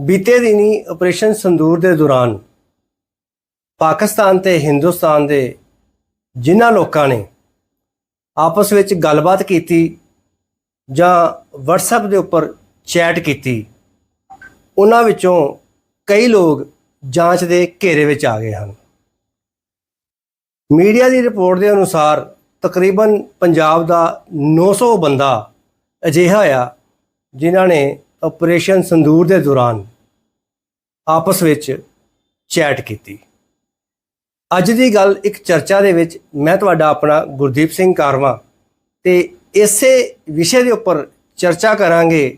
ਬੀਤੇ ਦਿਨੀ ਆਪਰੇਸ਼ਨ ਸੰਦੂਰ ਦੇ ਦੌਰਾਨ ਪਾਕਿਸਤਾਨ ਤੇ ਹਿੰਦੁਸਤਾਨ ਦੇ ਜਿਨ੍ਹਾਂ ਲੋਕਾਂ ਨੇ ਆਪਸ ਵਿੱਚ ਗੱਲਬਾਤ ਕੀਤੀ ਜਾਂ WhatsApp ਦੇ ਉੱਪਰ ਚੈਟ ਕੀਤੀ, ਉਹਨਾਂ ਵਿੱਚੋਂ ਕਈ ਲੋਕ ਜਾਂਚ ਦੇ ਘੇਰੇ ਵਿੱਚ ਆ ਗਏ ਹਨ। ਮੀਡੀਆ ਦੀ ਰਿਪੋਰਟ ਦੇ ਅਨੁਸਾਰ ਤਕਰੀਬਨ ਪੰਜਾਬ ਦਾ 900 ਬੰਦਾ ਅਜਿਹਾ ਆ ਜਿਨ੍ਹਾਂ ਨੇ ਆਪਰੇਸ਼ਨ ਸੰਦੂਰ ਦੇ ਦੌਰਾਨ ਆਪਸ ਵਿੱਚ ਚੈਟ ਕੀਤੀ। ਅੱਜ ਦੀ ਗੱਲ ਇੱਕ ਚਰਚਾ ਦੇ ਵਿੱਚ ਮੈਂ ਤੁਹਾਡਾ ਆਪਣਾ ਗੁਰਦੀਪ ਸਿੰਘ ਕਾਰਵਾ ਤੇ ਇਸੇ ਵਿਸ਼ੇ ਦੇ ਉੱਪਰ ਚਰਚਾ ਕਰਾਂਗੇ।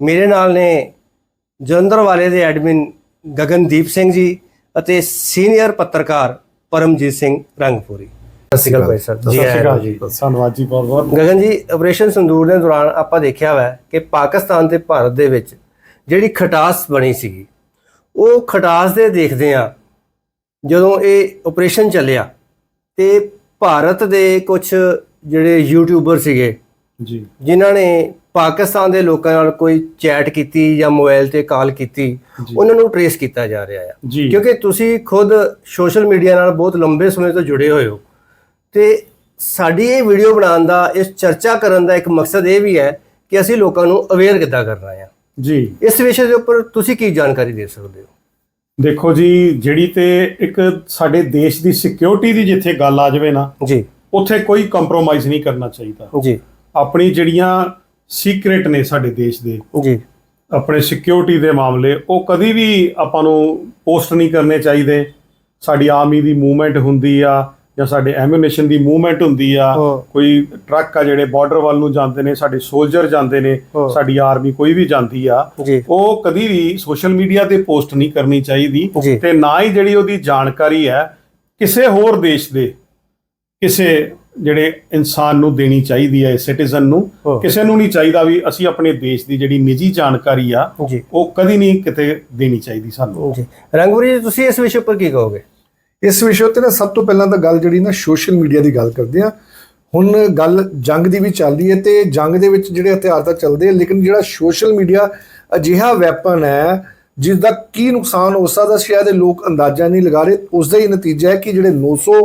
ਮੇਰੇ ਨਾਲ ਨੇ ਜਲੰਧਰ ਵਾਲੇ ਦੇ ਐਡਮਿਨ ਗਗਨਦੀਪ ਸਿੰਘ ਜੀ ਅਤੇ ਸੀਨੀਅਰ ਪੱਤਰਕਾਰ ਪਰਮਜੀਤ ਸਿੰਘ ਰੰਗਪੁਰੀ। ਸਤਿ ਸ਼੍ਰੀ ਅਕਾਲ ਭਾਈ ਸਾਹਿਬ। ਸਤਿ ਸ਼੍ਰੀ ਅਕਾਲ ਜੀ। ਜੀ। ਧੰਨਵਾਦ ਜੀ ਬਹੁਤ ਬਹੁਤ। ਗਗਨ ਜੀ ਆਪਰੇਸ਼ਨ ਸੰਦੂਰ ਦੇ ਦੌਰਾਨ ਆਪਾਂ ਦੇਖਿਆ ਹੋਇਆ ਕਿ ਪਾਕਿਸਤਾਨ ਤੇ ਭਾਰਤ ਦੇ ਵਿੱਚ ਜਿਹੜੀ ਖਟਾਸ ਬਣੀ ਸੀਗੀ ਉਹ ਖਟਾਸ ਦੇ ਦੇਖਦੇ ਆ ਜਦੋਂ ਇਹ ਆਪਰੇਸ਼ਨ ਚੱਲਿਆ। ਤੇ ਭਾਰਤ ਦੇ ਕੁਝ ਜਿਹੜੇ ਯੂਟਿਊਬਰ ਸੀਗੇ ਜੀ। ਜਿਨ੍ਹਾਂ ਨੇ ਪਾਕਿਸਤਾਨ ਦੇ ਲੋਕਾਂ ਨਾਲ ਕੋਈ ਚੈਟ ਕੀਤੀ ਜਾਂ ਮੋਬਾਈਲ ਤੇ ਕਾਲ ਕੀਤੀ। ਉਹਨਾਂ ਨੂੰ ਟਰੇਸ ਕੀਤਾ ਜਾ ਰਿਹਾ ਆ। ਕਿਉਂਕਿ ਤੁਸੀਂ ਖੁਦ ਸੋਸ਼ਲ ਮੀਡੀਆ ਨਾਲ ਬਹੁਤ ਲੰਬੇ ਸਮੇਂ ਤੋਂ ਜੁੜੇ ਹੋਏ ਹੋ। ਤੇ ਸਾਡੀ ਇਹ ਵੀਡੀਓ ਬਣਾਉਣ ਦਾ ਇਸ ਚਰਚਾ ਕਰਨ ਦਾ ਇੱਕ ਮਕਸਦ ਇਹ ਵੀ ਹੈ ਕਿ ਅਸੀਂ ਲੋਕਾਂ ਨੂੰ ਅਵੇਅਰ ਕਿੱਦਾਂ ਕਰਨਾ ਹੈ ਜੀ। ਇਸ ਵਿਸ਼ੇ ਦੇ ਉੱਪਰ ਤੁਸੀਂ ਕੀ ਜਾਣਕਾਰੀ ਦੇ ਸਕਦੇ ਹੋ? ਦੇਖੋ ਜੀ ਜਿਹੜੀ ਤੇ ਇੱਕ ਸਾਡੇ ਦੇਸ਼ ਦੀ ਸਿਕਿਉਰਿਟੀ ਦੀ ਜਿੱਥੇ ਗੱਲ ਆ ਜਾਵੇ ਨਾ ਜੀ। ਉੱਥੇ ਕੋਈ ਕੰਪਰੋਮਾਈਜ਼ ਨਹੀਂ ਕਰਨਾ ਚਾਹੀਦਾ। ਜੀ। ਆਪਣੀ ਜਿਹੜੀਆਂ ਸੀਕ੍ਰੇਟ ਨੇ ਸਾਡੇ ਦੇਸ਼ ਦੇ ਜੀ। ਆਪਣੇ ਸਿਕਿਉਰਿਟੀ ਦੇ ਮਾਮਲੇ ਉਹ ਕਦੀ ਵੀ ਆਪਾਂ ਨੂੰ ਪੋਸਟ ਨਹੀਂ ਕਰਨੇ ਚਾਹੀਦੇ। ਸਾਡੀ ਆਰਮੀ ਦੀ ਮੂਵਮੈਂਟ ਹੁੰਦੀ ਆ ਜਾਂ ਸਾਡੇ ਐਮੂਨੇਸ਼ਨ ਦੀ ਮੂਵਮੈਂਟ ਹੁੰਦੀ ਆ। ਕੋਈ ਟਰੱਕ ਆ ਜਿਹੜੇ ਬਾਰਡਰ ਵੱਲ ਨੂੰ ਜਾਂਦੇ ਨੇ ਸਾਡੇ ਸੋਲਜਰ ਜਾਂਦੇ ਨੇ। ਸਾਡੀ ਆਰਮੀ ਕੋਈ ਵੀ ਜਾਂਦੀ ਆ ਉਹ ਕਦੀ ਵੀ ਸੋਸ਼ਲ ਮੀਡੀਆ ਤੇ ਪੋਸਟ ਨਹੀਂ ਕਰਨੀ ਚਾਹੀਦੀ। ਤੇ ਨਾ ਹੀ ਜਿਹੜੀ ਉਹਦੀ ਜਾਣਕਾਰੀ ਹੈ ਕਿਸੇ ਹੋਰ ਦੇਸ਼ ਦੇ ਕਿਸੇ ਜਿਹੜੇ ਇਨਸਾਨ ਨੂੰ ਦੇਣੀ ਚਾਹੀਦੀ ਹੈ ਸਿਟੀਜ਼ਨ ਨੂੰ। ਕਿਸੇ ਨੂੰ ਨਹੀਂ ਚਾਹੀਦਾ ਵੀ ਅਸੀਂ ਆਪਣੇ ਦੇਸ਼ ਦੀ ਜਿਹੜੀ ਨਿੱਜੀ ਜਾਣਕਾਰੀ ਆ ਉਹ ਕਦੀ ਨਹੀਂ ਕਿਤੇ ਦੇਣੀ ਚਾਹੀਦੀ ਸਾਨੂੰ ਜੀ ਰੰਗਪੁਰੀ ਜੀ ਤੁਸੀਂ ਇਸ ਵਿਸ਼ੇ ਉੱਪਰ ਕੀ ਕਹੋਗੇ ਇਸ ਵਿਸ਼ੇ ਉੱਤੇ ਨਾ ਸਭ ਤੋਂ ਪਹਿਲਾਂ ਤਾਂ ਗੱਲ ਜਿਹੜੀ ਨਾ ਸੋਸ਼ਲ ਮੀਡੀਆ ਦੀ ਗੱਲ ਕਰਦੇ ਆ ਹੁਣ ਗੱਲ ਜੰਗ ਦੀ ਵੀ ਚੱਲਦੀ ਹੈ ਤੇ ਜੰਗ ਦੇ ਵਿੱਚ ਜਿਹੜੇ ਹਥਿਆਰ ਤਾਂ ਚੱਲਦੇ ਆ, ਲੇਕਿਨ ਜਿਹੜਾ ਸੋਸ਼ਲ ਮੀਡੀਆ ਅਜਿਹਾ ਵੈਪਨ ਹੈ ਜਿਸ ਦਾ ਕੀ ਨੁਕਸਾਨ ਹੋ ਸਕਦਾ ਸ਼ਾਇਦ ਇਹ ਲੋਕ ਅੰਦਾਜ਼ਾ ਨਹੀਂ ਲਗਾ ਰਹੇ। ਉਸ ਦਾ ਹੀ ਨਤੀਜਾ ਹੈ ਕਿ ਜਿਹੜੇ 900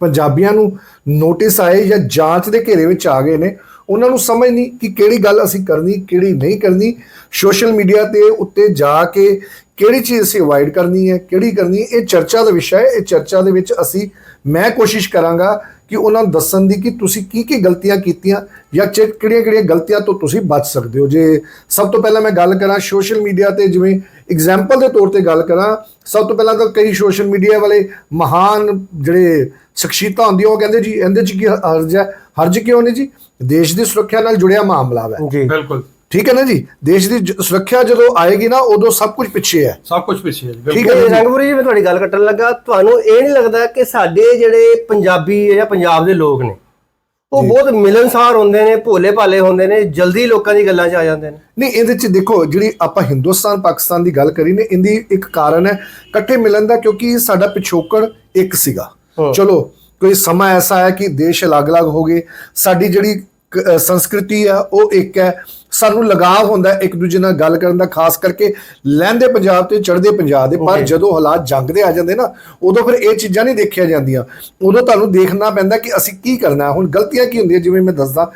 ਪੰਜਾਬੀਆਂ ਨੂੰ ਨੋਟਿਸ ਆਏ ਜਾਂ ਜਾਂਚ ਦੇ ਘੇਰੇ ਵਿੱਚ ਆ ਗਏ ਨੇ, ਉਹਨਾਂ ਨੂੰ ਸਮਝ ਨਹੀਂ ਕਿ ਕਿਹੜੀ ਗੱਲ ਅਸੀਂ ਕਰਨੀ, ਕਿਹੜੀ ਨਹੀਂ ਕਰਨੀ। ਸੋਸ਼ਲ ਮੀਡੀਆ ਤੇ ਉੱਤੇ ਜਾ ਕੇ ਕਿਹੜੀ ਚੀਜ਼ ਅਸੀਂ ਅਵਾਇਡ ਕਰਨੀ ਹੈ ਕਿਹੜੀ ਕਰਨੀ ਹੈ, ਇਹ ਚਰਚਾ ਦਾ ਵਿਸ਼ਾ ਹੈ। ਇਹ ਚਰਚਾ ਦੇ ਵਿੱਚ ਅਸੀਂ ਮੈਂ ਕੋਸ਼ਿਸ਼ ਕਰਾਂਗਾ ਕਿ ਉਹਨਾਂ ਨੂੰ ਦੱਸਣ ਦੀ ਕਿ ਤੁਸੀਂ ਕੀ ਕੀ ਗਲਤੀਆਂ ਕੀਤੀਆਂ ਜਾਂ ਕਿਹੜੀਆਂ ਕਿਹੜੀਆਂ ਗਲਤੀਆਂ ਤੋਂ ਤੁਸੀਂ ਬਚ ਸਕਦੇ ਹੋ। ਜੇ ਸਭ ਤੋਂ ਪਹਿਲਾਂ ਮੈਂ ਗੱਲ ਕਰਾਂ ਸੋਸ਼ਲ ਮੀਡੀਆ ਤੇ ਜਿਵੇਂ ਐਗਜ਼ਾਮਪਲ ਦੇ ਤੌਰ ਤੇ ਗੱਲ ਕਰਾਂ ਸਭ ਤੋਂ ਪਹਿਲਾਂ ਤਾਂ ਕਈ ਸੋਸ਼ਲ ਮੀਡੀਆ ਵਾਲੇ ਮਹਾਨ ਜਿਹੜੇ ਸ਼ਖਸੀਅਤਾਂ ਹੁੰਦੀਆਂ ਉਹ ਕਹਿੰਦੇ ਜੀ ਇਹਦੇ ਚ ਕੀ ਹਰਜ ਹੈ? ਹਰਜ ਕਿਉਂ ਨਹੀਂ ਜੀ? ਦੇਸ਼ ਦੀ ਸੁਰੱਖਿਆ ਨਾਲ ਜੁੜਿਆ ਮਾਮਲਾ ਹੈ। ਜੀ। ਬਿਲਕੁਲ। ਠੀਕ ਹੈ ਨਾ ਜੀ? ਦੇਸ਼ ਦੀ ਸੁਰੱਖਿਆ ਜਦੋਂ ਆਏਗੀ ਨਾ ਉਦੋਂ ਸਭ ਕੁਝ ਪਿੱਛੇ ਹੈ। ਸਭ ਕੁਝ ਪਿੱਛੇ ਹੈ ਠੀਕ ਹੈ ਜੀ। ਰੰਗਪੁਰੀ ਜੀ ਮੈਂ ਤੁਹਾਡੀ ਗੱਲ ਕੱਟਣ ਲੱਗਾ। ਤੁਹਾਨੂੰ ਇਹ ਨਹੀਂ ਲੱਗਦਾ ਕਿ ਸਾਡੇ ਜਿਹੜੇ ਪੰਜਾਬੀ ਜਾਂ ਪੰਜਾਬ ਦੇ ਲੋਕ ਨੇ ਉਹ ਬਹੁਤ ਮਿਲਨਸਾਰ ਹੁੰਦੇ ਨੇ ਭੋਲੇ ਭਾਲੇ ਹੁੰਦੇ ਨੇ ਜਲਦੀ ਲੋਕਾਂ ਦੀ ਗੱਲਾਂ 'ਚ ਆ ਜਾਂਦੇ ਨੇ। ਨਹੀਂ ਇਹਦੇ ਚ ਦੇਖੋ ਜਿਹੜੀ ਆਪਾਂ ਹਿੰਦੁਸਤਾਨ ਪਾਕਿਸਤਾਨ ਦੀ ਗੱਲ ਕਰੀ ਨੇ ਇਹਦੀ ਇੱਕ ਕਾਰਨ ਹੈ ਇਕੱਠੇ ਮਿਲਣ ਦਾ ਕਿਉਂਕਿ ਸਾਡਾ ਪਿਛੋਕੜ ਇੱਕ ਸੀਗਾ। ਚਲੋ ਕੋਈ ਸਮਾਂ ਐਸਾ ਹੈ ਕਿ ਦੇਸ਼ ਅਲੱਗ-ਅਲੱਗ ਹੋ ਗਏ ਸਾਡੀ ਜਿਹੜੀ ਸੰਸਕ੍ਰਿਤੀ ਆ ਉਹ ਇੱਕ ਹੈ। ਸਾਨੂੰ ਲਗਾਵ ਹੁੰਦਾ ਇੱਕ ਦੂਜੇ ਨਾਲ ਗੱਲ ਕਰਨ ਦਾ ਖਾਸ ਕਰਕੇ ਲਹਿੰਦੇ ਪੰਜਾਬ ਤੇ ਚੜ੍ਹਦੇ ਪੰਜਾਬ ਦੇ ਪਰ. ਜਦੋਂ ਹਾਲਾਤ ਜੰਗ ਦੇ ਆ ਜਾਂਦੇ ਨਾ ਉਦੋਂ ਫਿਰ ਇਹ ਚੀਜ਼ਾਂ ਨਹੀਂ ਦੇਖੀਆਂ ਜਾਂਦੀਆਂ। ਉਦੋਂ ਤੁਹਾਨੂੰ ਦੇਖਣਾ ਪੈਂਦਾ ਕਿ ਅਸੀਂ ਕੀ ਕਰਨਾ। ਹੁਣ ਗਲਤੀਆਂ ਕੀ ਹੁੰਦੀਆਂ? ਜਿਵੇਂ ਮੈਂ ਦੱਸਦਾ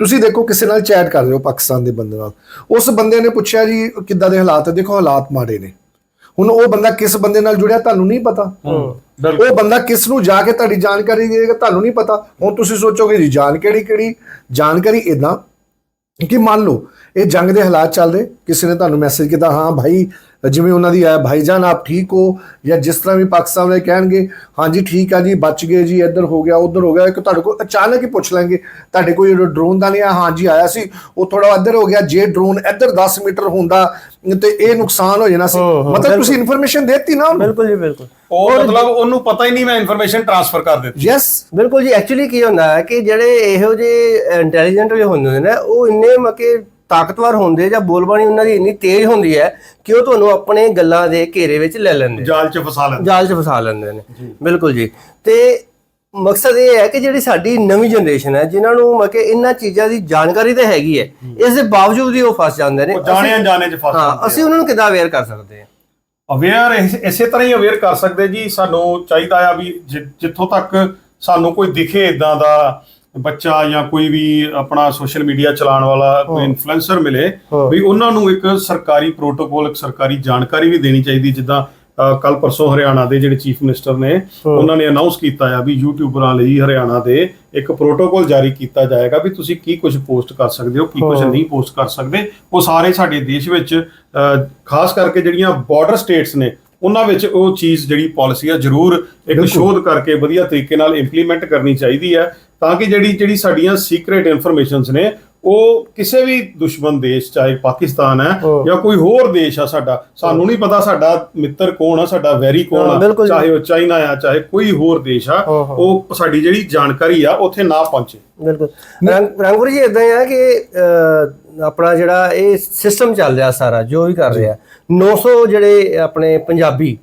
ਤੁਸੀਂ ਦੇਖੋ ਕਿਸੇ ਨਾਲ ਚੈਟ ਕਰ ਰਹੇ ਹੋ ਪਾਕਿਸਤਾਨ ਦੇ ਬੰਦੇ ਨਾਲ। ਉਸ ਬੰਦੇ ਨੇ ਪੁੱਛਿਆ ਜੀ ਕਿੱਦਾਂ ਦੇ ਹਾਲਾਤ ਹੈ? ਦੇਖੋ ਹਾਲਾਤ ਮਾੜੇ ਨੇ। ਹੁਣ ਉਹ ਬੰਦਾ ਕਿਸ ਬੰਦੇ ਨਾਲ ਜੁੜਿਆ ਤੁਹਾਨੂੰ ਨਹੀਂ ਪਤਾ। ਉਹ ਬੰਦਾ ਕਿਸ ਨੂੰ ਜਾ ਕੇ ਤੁਹਾਡੀ ਜਾਣਕਾਰੀ ਦੇਗਾ ਤੁਹਾਨੂੰ ਨਹੀਂ ਪਤਾ। ਹੁਣ ਤੁਸੀਂ ਸੋਚੋਗੇ ਜੀ ਜਾਣ ਕਿਹੜੀ? ਕਿਹੜੀ ਜਾਣਕਾਰੀ ਇਦਾਂ ਕਿ ਮੰਨ ਲਓ, ਇਹ ਜੰਗ ਦੇ ਹਾਲਾਤ ਚੱਲ ਰਹੇ, ਕਿਸੇ ਨੇ ਤੁਹਾਨੂੰ ਮੈਸੇਜ ਕੀਤਾ, ਹਾਂ ਭਾਈ ਜਿਵੇਂ ਉਹਨਾਂ ਦੀ ਹੈ ਭਾਈਜਾਨ ਆਪ ਠੀਕ ਹੋ? ਜਾਂ ਜਿਸ ਤਰ੍ਹਾਂ ਵੀ ਪਾਕਿਸਤਾਨ ਵਾਲੇ ਕਹਿਣਗੇ ਹਾਂਜੀ ਠੀਕ ਆ ਜੀ ਬਚ ਗਏ ਜੀ ਇੱਧਰ ਹੋ ਗਿਆ ਉੱਧਰ ਹੋ ਗਿਆ ਇੱਕ ਤੁਹਾਡੇ ਕੋਲ ਅਚਾਨਕ ਹੀ ਪੁੱਛ ਲੈਣਗੇ ਤੁਹਾਡੇ ਕੋਈ ਡਰੋਨ ਦਾ ਨਹੀਂ ਆ ਹਾਂਜੀ ਆਇਆ ਸੀ। ਉਹ ਥੋੜਾ ਇੱਧਰ ਹੋ ਗਿਆ ਜੇ ਡਰੋਨ ਇੱਧਰ 10 ਮੀਟਰ ਹੁੰਦਾ ਤੇ ਇਹ ਨੁਕਸਾਨ ਹੋ ਜਾਣਾ ਸੀ। ਮਤਲਬ ਤੁਸੀਂ ਇਨਫੋਰਮੇਸ਼ਨ ਦਿੱਤੀ ਨਾ ਉਹਨੂੰ? ਬਿਲਕੁਲ ਜੀ ਬਿਲਕੁਲ। ਉਹ ਮਤਲਬ ਉਹਨੂੰ ਪਤਾ ਹੀ ਨਹੀਂ ਮੈਂ ਇਨਫੋਰਮੇਸ਼ਨ ਟ੍ਰਾਂਸਫਰ ਕਰ ਦਿੱਤੀ। ਯੈਸ ਬਿਲਕੁਲ ਜੀ ਐਕਚੁਅਲੀ ਕੀ ਹੁੰਦਾ ਹੈ ਕਿ ਜਿਹੜੇ ਇਹੋ ਜਿਹੇ ਇੰਟੈਲੀਜੈਂਟ ਵੀ ਹੁੰਦੇ ਨੇ ਉਹ ਇੰਨੇ ਮਕੇ ਤਾਕਤਵਰ ਹੁੰਦੇ ਜਾਂ ਬੋਲਬਾਣੀ ਉਹਨਾਂ ਦੀ ਇੰਨੀ ਤੇਜ਼ ਹੁੰਦੀ ਹੈ ਕਿ ਉਹ ਤੁਹਾਨੂੰ ਆਪਣੇ ਗੱਲਾਂ ਦੇ ਘੇਰੇ ਵਿੱਚ ਲੈ ਲੈਂਦੇ ਜਾਲ 'ਚ ਫਸਾ ਲੈਂਦੇ ਜਾਲ 'ਚ ਫਸਾ ਲੈਂਦੇ ਨੇ। ਬਿਲਕੁਲ ਜੀ। ਤੇ ਮਕਸਦ ਇਹ ਹੈ ਕਿ ਜਿਹੜੀ ਸਾਡੀ ਨਵੀਂ ਜਨਰੇਸ਼ਨ ਹੈ ਜਿਨ੍ਹਾਂ ਨੂੰ ਮਤਲਬ ਕਿ ਇਹਨਾਂ ਚੀਜ਼ਾਂ ਦੀ ਜਾਣਕਾਰੀ ਤਾਂ ਹੈਗੀ ਹੈ ਇਸ ਦੇ ਬਾਵਜੂਦ ਵੀ ਉਹ ਫਸ ਜਾਂਦੇ ਨੇ। ਜਾਣੇ ਅਣਜਾਣੇ 'ਚ ਫਸ ਹਾਂ ਜਾਂਦੇ ਆ। ਅਸੀਂ ਉਹਨਾਂ ਨੂੰ ਕਿੱਦਾਂ ਅਵੇਅਰ ਕਰ ਸਕਦੇ ਹਾਂ? ਅਵੇਅਰ ਇਸੇ ਤਰ੍ਹਾਂ ਹੀ ਅਵੇਅਰ ਕਰ ਸਕਦੇ ਜੀ। ਸਾਨੂੰ ਚਾਹੀਦਾ ਆ ਵੀ ਜਿੱਥੋਂ ਤੱਕ ਸਾਨੂੰ ਕੋਈ ਦਿਖੇ ਇਦਾਂ ਦਾ ਬੱਚਾ ਜਾਂ ਕੋਈ ਵੀ ਆਪਣਾ ਸੋਸ਼ਲ ਮੀਡੀਆ ਚਲਾਉਣ ਵਾਲਾ ਕੋਈ ਇਨਫਲੂਐਂਸਰ ਮਿਲੇ। ਵੀ ਉਹਨਾਂ ਨੂੰ ਇੱਕ ਸਰਕਾਰੀ ਪ੍ਰੋਟੋਕੋਲ ਇੱਕ ਸਰਕਾਰੀ ਜਾਣਕਾਰੀ ਵੀ ਦੇਣੀ ਚਾਹੀਦੀ ਜਿੱਦਾਂ ਕੱਲ ਪਰਸੋਂ ਹਰਿਆਣਾ ਦੇ ਜਿਹੜੇ ਚੀਫ ਮਿਨਿਸਟਰ ਨੇ ਉਹਨਾਂ ਨੇ ਅਨਾਉਂਸ ਕੀਤਾ ਆ ਵੀ ਯੂਟਿਊਬਰਾਂ ਲਈ ਹਰਿਆਣਾ ਦੇ ਇੱਕ ਪ੍ਰੋਟੋਕੋਲ ਜਾਰੀ ਕੀਤਾ ਜਾਏਗਾ ਵੀ ਤੁਸੀਂ ਕੀ ਕੁਝ ਪੋਸਟ ਕਰ ਸਕਦੇ ਹੋ ਕੀ ਕੁਝ ਨਹੀਂ ਪੋਸਟ ਕਰ ਸਕਦੇ। ਉਹ ਸਾਰੇ ਸਾਡੇ ਦੇਸ਼ ਵਿੱਚ ਖਾਸ ਕਰਕੇ ਜਿਹੜੀਆਂ ਬਾਰਡਰ ਸਟੇਟਸ ਨੇ ਉਹਨਾਂ ਵਿੱਚ ਉਹ ਚੀਜ਼ ਜਿਹੜੀ ਪਾਲਿਸੀ ਆ ਜ਼ਰੂਰ ਇੱਕ ਸ਼ੋਧ ਕਰਕੇ ਵਧੀਆ ਤਰੀਕੇ ਨਾਲ ਇੰਪਲੀਮੈਂਟ ਕਰਨੀ ਚਾਹੀਦੀ ਹੈ ਤਾਂ ਕਿ ਜਿਹੜੀ ਜਿਹੜੀ ਸਾਡੀਆਂ ਸੀਕ੍ਰੀਟ ਇਨਫੋਰਮੇਸ਼ਨਸ ਨੇ ਉਹ ਕਿਸੇ ਵੀ ਦੁਸ਼ਮਣ ਦੇਸ਼ ਚਾਹੇ ਪਾਕਿਸਤਾਨ ਹੈ। ਜਾਂ ਕੋਈ ਹੋਰ ਦੇਸ਼ ਆ ਸਾਡਾ ਸਾਨੂੰ ਨਹੀਂ ਪਤਾ ਸਾਡਾ ਮਿੱਤਰ ਕੌਣ ਆ ਸਾਡਾ ਵੈਰੀ ਕੌਣ ਆ। ਚਾਹੇ ਉਹ ਚਾਈਨਾ ਆ ਚਾਹੇ ਕੋਈ ਹੋਰ ਦੇਸ਼ ਆ। ਉਹ ਸਾਡੀ ਜਿਹੜੀ ਜਾਣਕਾਰੀ ਆ ਉੱਥੇ ਨਾ ਪਹੁੰਚੇ। ਬਿਲਕੁਲ। ਰੰਗ ਰੰਗਪੁਰ ਜੀ ਇਦਾਂ ਆ ਕਿ ਆਪਣਾ ਜਿਹੜਾ ਇਹ ਸਿਸਟਮ ਚੱਲ ਰਿਹਾ ਸਾਰਾ ਜੋ ਵੀ ਕਰ ਰਿਹਾ 900 ਜਿਹੜੇ ਆਪਣੇ ਪੰਜਾਬੀ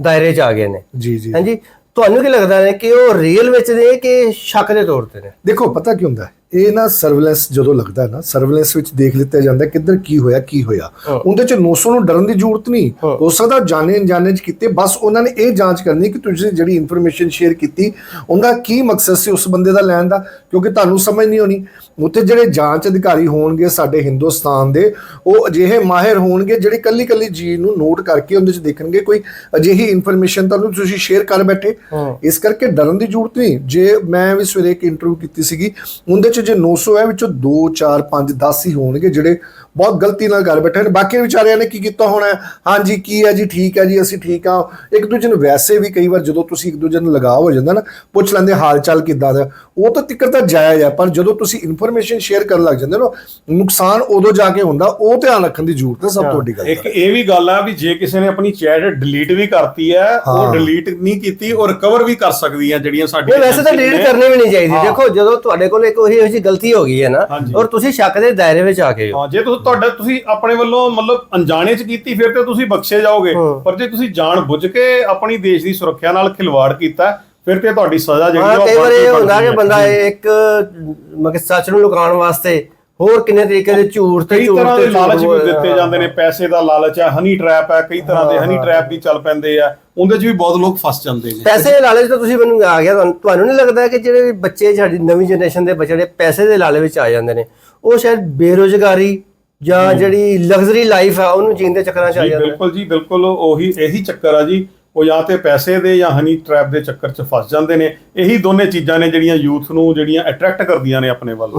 ਦਾਇਰੇ 'ਚ ਆ ਗਏ ਨੇ। ਜੀ ਜੀ। ਹਾਂਜੀ? ਤੁਹਾਨੂੰ ਕੀ ਲੱਗਦਾ ਹੈ ਕਿ ਉਹ ਰੀਅਲ ਵਿੱਚ ਨੇ ਕਿ ਸ਼ੱਕ ਦੇ ਤੌਰ ਤੇ ਨੇ? ਦੇਖੋ ਪਤਾ ਕੀ ਹੁੰਦਾ? ਹੈ? ਇਹ ਨਾ ਸਰਵੇਲੈਂਸ ਜਦੋਂ ਲੱਗਦਾ ਨਾ ਸਰਵੇਲੈਂਸ ਵਿੱਚ ਦੇਖ ਲਿੱਤਾ ਜਾਂਦਾ ਕਿੱਧਰ ਕੀ ਹੋਇਆ ਕੀ ਹੋਇਆ। ਉਹਦੇ ਚ 900 ਨੂੰ ਡਰਨ ਦੀ ਜ਼ਰੂਰਤ ਨਹੀਂ ਹਾਂ। ਸਕਦਾ ਜਾਣੇ ਅਣਜਾਣੇ ਚ ਕੀਤੇ ਬਸ ਉਹਨਾਂ ਨੇ ਇਹ ਜਾਂਚ ਕਰਨੀ ਕਿ ਤੁਸੀਂ ਜਿਹੜੀ ਇਨਫੋਰਮੇਸ਼ਨ ਸ਼ੇਅਰ ਕੀਤੀ ਉਹਦਾ ਕੀ ਮਕਸਦ ਸੀ ਉਸ ਬੰਦੇ ਦਾ ਲੈਣ ਦਾ ਕਿਉਂਕਿ ਤੁਹਾਨੂੰ ਸਮਝ ਨਹੀਂ ਹੋਣੀ ਉੱਥੇ ਜਿਹੜੇ ਜਾਂਚ ਅਧਿਕਾਰੀ ਹੋਣਗੇ ਸਾਡੇ ਹਿੰਦੁਸਤਾਨ ਦੇ ਉਹ ਅਜਿਹੇ ਮਾਹਿਰ ਹੋਣਗੇ ਜਿਹੜੇ ਕੱਲੀ ਕੱਲੀ ਚੀਜ਼ ਨੂੰ ਨੋਟ ਕਰਕੇ ਉਹਦੇ ਚ ਦੇਖਣਗੇ ਕੋਈ ਅਜਿਹੀ ਇਨਫੋਰਮੇਸ਼ਨ ਤੁਹਾਨੂੰ ਤੁਸੀਂ ਸ਼ੇਅਰ ਕਰ ਬੈਠੇ। ਇਸ ਕਰਕੇ ਡਰਨ ਦੀ ਜ਼ਰੂਰਤ ਨਹੀਂ ਜੇ ਮੈਂ ਵੀ ਸਵੇਰੇ ਇੱਕ ਇੰਟਰਵਿਊ ਕੀਤੀ ਸੀਗੀ ਉਹਦੇ ਚ ਜੇ 900 ਹੈ, ਵਿੱਚੋਂ 2 4 5 10 ਹੀ ਹੋਣਗੇ ਜਿਹੜੇ ਬਹੁਤ ਗਲਤੀ ਨਾਲ ਕਰ ਬੈਠੇ ਨੇ। ਬਾਕੀ ਵਿਚਾਰਿਆਂ ਨੇ ਕੀ ਕੀਤਾ ਹੋਣਾ ਹਾਂਜੀ, ਕੀ ਹੈ ਜੀ? ਠੀਕ ਹੈ ਜੀ, ਅਸੀਂ ਠੀਕ ਆ ਇੱਕ ਦੂਜੇ ਨੂੰ ਵੈਸੇ ਵੀ ਕਈ ਵਾਰ ਜਦੋਂ ਤੁਸੀਂ ਇੱਕ ਦੂਜੇ ਨੂੰ ਲਗਾਵ ਹੋ ਜਾਂਦਾ ਨਾ, ਪੁੱਛ ਲੈਂਦੇ ਹਾਲ ਚਾਲ ਕਿੱਦਾਂ ਦਾ? ਉਹ ਤਾਂ ਤਿੱਕਰ ਤਾਂ ਜਾਇਜ਼ ਹੈ ਪਰ ਜਦੋਂ ਤੁਸੀਂ ਇਨਫੋਰਮੇਸ਼ਨ ਸ਼ੇਅਰ ਕਰਨ ਲੱਗ ਜਾਂਦੇ ਹੋ ਨਾ ਨੁਕਸਾਨ ਉਦੋਂ ਜਾ ਕੇ ਹੁੰਦਾ ਉਹ ਧਿਆਨ ਰੱਖਣ ਦੀ ਜ਼ਰੂਰਤ ਹੈ ਸਭ ਤੋਂ ਵੱਡੀ ਗੱਲ ਇੱਕ ਇਹ ਵੀ ਗੱਲ ਆ ਵੀ ਜੇ ਕਿਸੇ ਨੇ ਆਪਣੀ ਚੈਟ ਡਿਲੀਟ ਵੀ ਕਰਤੀ ਹੈ। ਉਹ ਡਿਲੀਟ ਨਹੀਂ ਕੀਤੀ ਉਹ ਰਿਕਵਰ ਵੀ ਕਰ ਸਕਦੀ ਹੈ ਜਿਹੜੀਆਂ ਸਾਡੀਆਂ ਇਹ ਵੈਸੇ ਤਾਂ ਡਿਲੀਟ। ਕਰਨੀ ਵੀ ਨਹੀਂ ਚਾਹੀਦੀ। ਦੇਖੋ ਜਦੋਂ ਤੁਹਾਡੇ ਕੋਲ ਇੱਕ ਉਹੀ ਜਿਹੀ ਗਲਤੀ ਹੋ ਗਈ ਹੈ ਨਾ। ਔਰ ਤੁਸੀਂ ਸ਼ੱਕ ਦੇ ਦਾਇਰੇ ਵਿੱਚ ਆ ਗਏ ਹੋ ਹਾਂ ਜੇ ਤੁਸੀਂ ਤੁਹਾਡਾ ਤੁਸੀਂ ਆਪਣੇ ਵੱਲੋਂ ਮਤਲਬ ਅਣਜਾਣੇ ਚ ਕੀਤੀ ਫਿਰ ਤੇ ਤੁਸੀਂ ਬਖਸ਼ੇ ਜਾਓਗੇ। ਪਰ ਜੇ ਤੁਸੀਂ ਜਾਣ ਬੁੱਝ ਕੇ ਆਪਣੀ ਦੇਸ਼ ਦੀ ਸੁਰੱਖਿਆ ਨਾਲ ਖਿਲਵਾੜ ਕੀਤਾ ਫਿਰ ਤੇ ਤੁਹਾਡੀ ਸਜ਼ਾ ਜਿਹੜੀ ਹਾਂ ਉਹ ਕਈ ਵਾਰ ਇਹ ਹੁੰਦਾ ਕਿ ਬੰਦਾ। ਇੱਕ ਮਤਲਬ ਸੱਚ ਨੂੰ ਲੁਕਾਉਣ ਵਾਸਤੇ ਹੋਰ ਕਿੰਨੇ ਤਰੀਕੇ ਦੇ ਝੂਠ ਤੇ ਕਈ ਝੂਠ ਤਰ੍ਹਾਂ ਤੇ ਦੇ ਝੂਠ ਲਾਲਚ ਵੀ ਦਿੱਤੇ ਜਾਂਦੇ ਨੇ ਪੈਸੇ ਦਾ ਲਾਲਚ ਹੈ ਹਨੀ ਟ੍ਰੈਪ ਹੈ ਕਈ ਤਰ੍ਹਾਂ ਦੇ ਹਨੀ। ਟ੍ਰੈਪ ਵੀ ਚੱਲ ਪੈਂਦੇ ਆ ਉਹਦੇ 'ਚ ਵੀ ਬਹੁਤ ਲੋਕ ਫਸ ਜਾਂਦੇ ਨੇ। ਪੈਸੇ ਦੇ ਲਾਲਚ ਤਾਂ ਤੁਸੀਂ ਮੈਨੂੰ ਆ ਗਿਆ ਤੁਹਾਨੂੰ ਤੁਹਾਨੂੰ ਨਹੀਂ ਲੱਗਦਾ ਕਿ ਜਿਹੜੇ ਬੱਚੇ ਸਾਡੀ ਨਵੀਂ ਜਨਰੇਸ਼ਨ ਦੇ ਬੱਚੇ ਜਿਹੜੇ ਪੈਸੇ ਦੇ ਲਾਲਚ ਵਿੱਚ ਆ ਜਾਂਦੇ ਨੇ ਉਹ ਸ਼ਾਇਦ ਬੇਰੋਜ਼ਗਾਰੀ ਜਾਂ ਜਿਹੜੀ ਲਗਜ਼ਰੀ ਲਾਈਫ ਆ ਉਹਨੂੰ ਜੀਣ ਦੇ ਚੱਕਰਾਂ 'ਚ ਆ ਜੀ ਜਾਂਦੇ ਨੇ? ਬਿਲਕੁਲ ਜੀ ਬਿਲਕੁਲ ਉਹੀ ਇਹੀ ਚੱਕਰ ਆ ਜੀ ਉਹ ਜਾਂ ਤੇ ਪੈਸੇ ਦੇ ਜਾਂ ਹਨੀ ਟ੍ਰੈਪ ਦੇ ਚੱਕਰ 'ਚ ਫਸ ਜਾਂਦੇ ਨੇ। ਇਹੀ ਦੋਨੇ ਚੀਜ਼ਾਂ ਨੇ ਜਿਹੜੀਆਂ ਯੂਥ ਨੂੰ ਜਿਹੜੀਆਂ ਅਟਰੈਕਟ ਕਰਦੀਆਂ ਨੇ ਆਪਣੇ ਵੱਲ।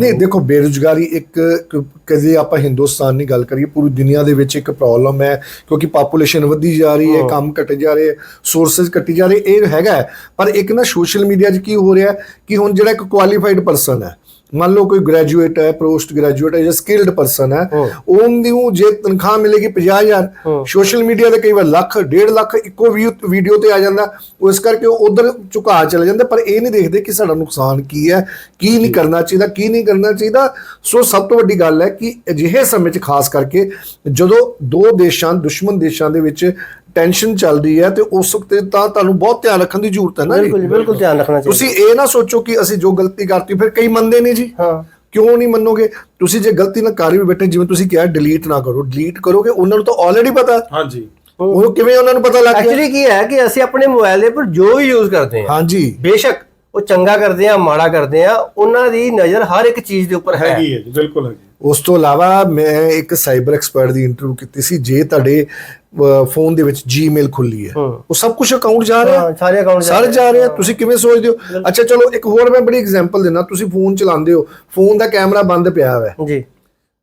ਨਹੀਂ ਦੇਖੋ ਬੇਰੁਜ਼ਗਾਰੀ ਇੱਕ ਕਦੇ ਆਪਾਂ ਹਿੰਦੁਸਤਾਨ ਦੀ ਗੱਲ ਕਰੀਏ ਪੂਰੀ ਦੁਨੀਆ ਦੇ ਵਿੱਚ ਇੱਕ ਪ੍ਰੋਬਲਮ ਹੈ ਕਿਉਂਕਿ ਪਾਪੂਲੇਸ਼ਨ ਵਧਦੀ ਜਾ ਰਹੀ ਹੈ ਕੰਮ ਘਟ ਜਾ ਰਹੇ ਸੋਰਸਸ ਘਟੀ ਜਾ ਰਹੇ ਇਹ ਹੈਗਾ। ਪਰ ਇੱਕ ਨਾ ਸੋਸ਼ਲ ਮੀਡੀਆ 'ਚ ਕੀ ਹੋ ਰਿਹਾ ਕਿ ਹੁਣ ਜਿਹੜਾ ਇੱਕ ਕੁਆਲੀਫਾਈਡ ਪਰਸਨ ਹੈ ਮੰਨ ਲਓ ਕੋਈ ਗ੍ਰੈਜੂਏਟ ਹੈ ਪੋਸਟ ਗ੍ਰੈਜੂਏਟ ਹੈ ਜਾਂ ਸਕਿਲਡ ਪਰਸਨ ਹੈ। ਉਹਨੂੰ ਜੇ ਤਨਖਾਹ ਮਿਲੇਗੀ 50000 ਹਾਂ। ਸੋਸ਼ਲ ਮੀਡੀਆ ਤੇ ਕਈ ਵਾਰ ਲੱਖ ਡੇਢ ਲੱਖ ਇੱਕੋ ਵੀਡੀਓ ਤੇ ਆ ਜਾਂਦਾ ਉਹ ਇਸ ਕਰਕੇ ਉਹ ਉਧਰ ਝੁਕਾ ਚਲੇ ਜਾਂਦੇ ਪਰ ਇਹ ਨਹੀਂ ਦੇਖਦੇ ਕਿ ਸਾਡਾ ਨੁਕਸਾਨ ਕੀ ਹੈ ਕੀ ਨਹੀਂ ਕਰਨਾ ਚਾਹੀਦਾ ਕੀ ਨਹੀਂ ਕਰਨਾ ਚਾਹੀਦਾ ਸੋ ਸਭ ਤੋਂ ਵੱਡੀ ਗੱਲ ਹੈ ਕਿ ਅਜਿਹੇ ਸਮੇਂ 'ਚ ਖਾਸ ਕਰਕੇ ਜਦੋਂ ਦੋ ਦੇਸ਼ਾਂ ਦੁਸ਼ਮਣ ਦੇਸ਼ਾਂ ਦੇ ਵਿੱਚ ਟੈਨਸ਼ਨ ਚੱਲ ਰਹੀ ਹੈ ਤੇ ਉਸ ਵਕਤ ਤਾਂ ਤੁਹਾਨੂੰ ਬਹੁਤ ਧਿਆਨ ਰੱਖਣ ਦੀ ਜ਼ਰੂਰਤ ਹੈ ਨਾ ਬਿਲਕੁਲ ਜੀ ਬਿਲਕੁਲ ਧਿਆਨ ਰੱਖਣਾ ਚਾਹੀਦਾ। ਤੁਸੀਂ ਇਹ ਨਾ ਸੋਚੋ ਕਿ ਅਸੀਂ ਜੋ ਗਲਤੀ ਕਰਤੀ ਫਿਰ ਕਈ ਮੰਨਦੇ ਨਹੀਂ ਜੀ। ਹਾਂ। ਕਿਉਂ ਨਹੀਂ ਮੰਨੋਗੇ? ਤੁਸੀਂ ਜੇ ਗਲਤੀ ਨਾਲ ਕਰ ਵੀ ਬੈਠੇ ਜਿਵੇਂ ਤੁਸੀਂ ਕਿਹਾ ਡਿਲੀਟ ਨਾ ਕਰੋ। ਡਿਲੀਟ ਕਰੋਗੇ ਉਹਨਾਂ ਨੂੰ ਤਾਂ ਆਲਰੇਡੀ ਪਤਾ। ਹਾਂਜੀ। ਉਹ ਕਿਵੇਂ ਉਹਨਾਂ ਨੂੰ ਪਤਾ ਲੱਗ ਗਿਆ? ਐਕਚੁਅਲੀ ਕੀ ਹੈ ਕਿ ਅਸੀਂ ਆਪਣੇ ਮੋਬਾਈਲ ਦੇ ਉੱਪਰ ਜੋ ਵੀ ਯੂਜ਼ ਕਰਦੇ ਹਾਂ ਹਾਂਜੀ। ਬੇਸ਼ੱਕ ਉਹ ਚੰਗਾ ਕਰਦੇ ਆ ਮਾੜਾ ਕਰਦੇ ਆ ਉਹਨਾਂ ਦੀ ਨਜ਼ਰ ਹਰ ਇੱਕ ਚੀਜ਼ ਦੇ ਉੱਪਰ ਹੈ। ਹੈਗੀ ਹੈ ਬਿਲਕੁਲ ਹੈਗੀ ਉਸ ਤੋਂ ਇਲਾਵਾ ਮੈਂ ਇੱਕ ਸਾਈਬਰ ਐਕਸਪਰਟ ਦੀ ਇੰਟਰਵਿਊ ਕੀਤੀ ਸੀ ਜੇ ਤੁਹਾਡੇ ਫੋਨ ਦੇ ਵਿੱਚ ਜੀਮੇਲ ਖੁੱਲੀ ਹੈ। ਉਹ ਸਭ ਕੁਝ ਅਕਾਊਂਟ ਜਾ ਰਿਹਾ? ਹਾਂ, ਸਾਰੇ ਅਕਾਊਂਟ ਸਾਰੇ ਜਾ ਰਹੇ ਆ? ਤੁਸੀਂ ਕਿਵੇਂ ਸੋਚਦੇ ਹੋ? ਅੱਛਾ ਚਲੋ ਇੱਕ ਹੋਰ ਮੈਂ ਬੜੀ ਐਗਜ਼ਾਮਪਲ ਦਿੰਦਾ ਤੁਸੀਂ ਫੋਨ ਚਲਾਉਂਦੇ ਹੋ ਫੋਨ ਦਾ ਕੈਮਰਾ ਬੰਦ ਪਿਆ ਹੋਇਆ ਹੈ। ਜੀ।